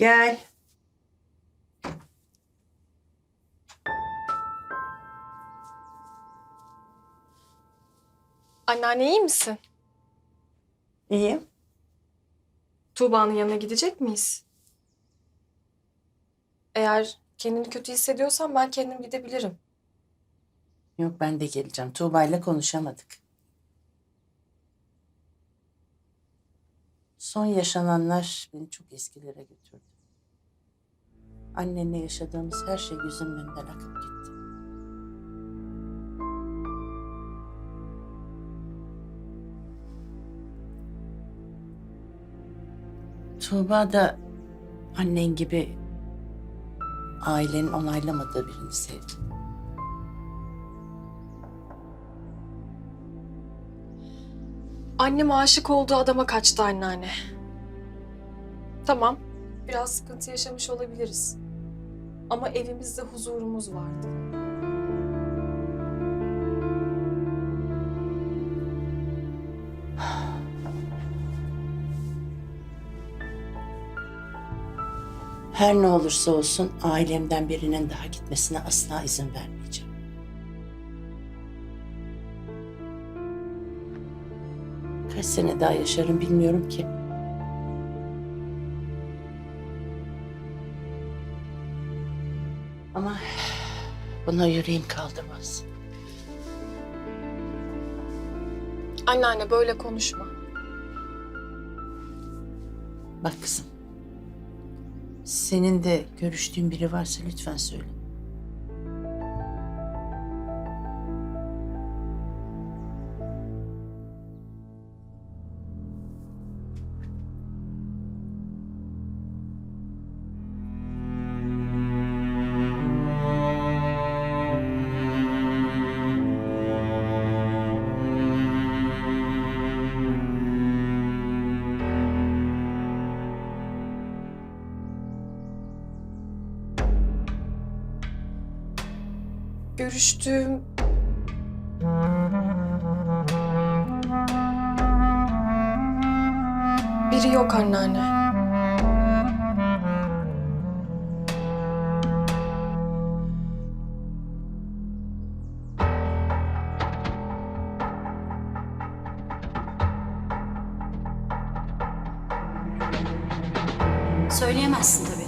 Gel. Anneanne iyi misin? İyiyim. Tuğba'nın yanına gidecek miyiz? Eğer kendini kötü hissediyorsan ben kendim gidebilirim. Yok ben de geleceğim. Tuğba ile konuşamadık. Son yaşananlar beni çok eskilere götürdü. Annenle yaşadığımız her şey gözümün önünden akıp gitti. Tuğba da annen gibi ailenin onaylamadığı birini sevdi. Annem aşık olduğu adama kaçtı anneanne. Tamam, biraz sıkıntı yaşamış olabiliriz. Ama evimizde huzurumuz vardı. Her ne olursa olsun ailemden birinin daha gitmesine asla izin vermeyeceğim. Kaç sene daha yaşarım bilmiyorum ki. Ama buna yüreğim kaldırmaz. Anneanne böyle konuşma. Bak kızım. Senin de görüştüğün biri varsa lütfen söyle. Görüştüğüm... Biri yok anneanne. Söyleyemezsin tabii.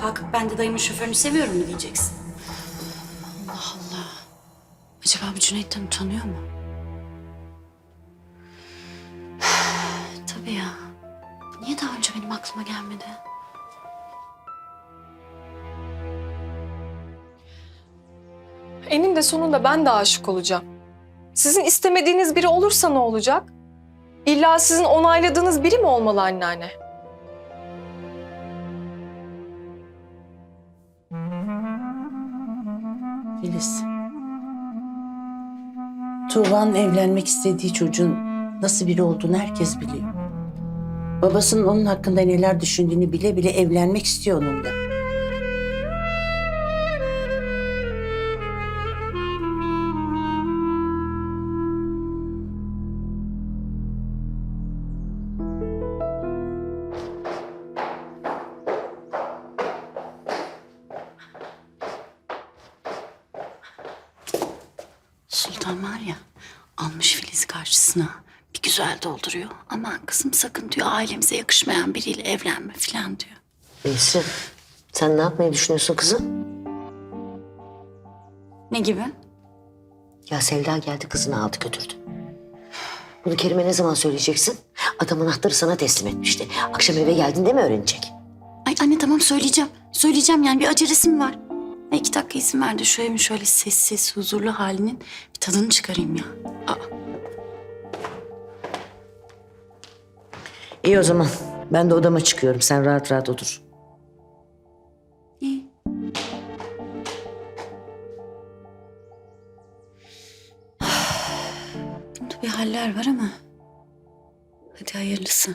Kalkıp ben de dayımın şoförünü seviyorum diyeceksin. Acaba bu Cüneyt'ten utanıyor mu? tabii ya. Niye daha önce benim aklıma gelmedi? Eninde sonunda ben de aşık olacağım. Sizin istemediğiniz biri olursa ne olacak? İlla sizin onayladığınız biri mi olmalı anneanne? Filiz. Tuğba'nın evlenmek istediği çocuğun nasıl biri olduğunu herkes biliyor. Babasının onun hakkında neler düşündüğünü bile bile evlenmek istiyor onunla. Sultan var ya almış Filiz karşısına. Bir güzel dolduruyor. Aman kızım sakın diyor ailemize yakışmayan biriyle evlenme falan diyor. Nesrin, sen ne yapmayı düşünüyorsun kızım? Ne gibi? Ya Sevda geldi kızını aldı götürdü. Bunu Kerim'e ne zaman söyleyeceksin? Adam anahtarı sana teslim etmişti. Akşam eve geldiğinde mi öğrenecek? Ay anne tamam söyleyeceğim. Söyleyeceğim yani bir acelesi mi var? Ay iki dakika izin ver de şu evin şöyle sessiz, huzurlu halinin bir tadını çıkarayım ya. Aa, İyi o zaman. Ben de odama çıkıyorum. Sen rahat rahat otur. iyi. Bunda bir haller var ama. Hadi hayırlısı.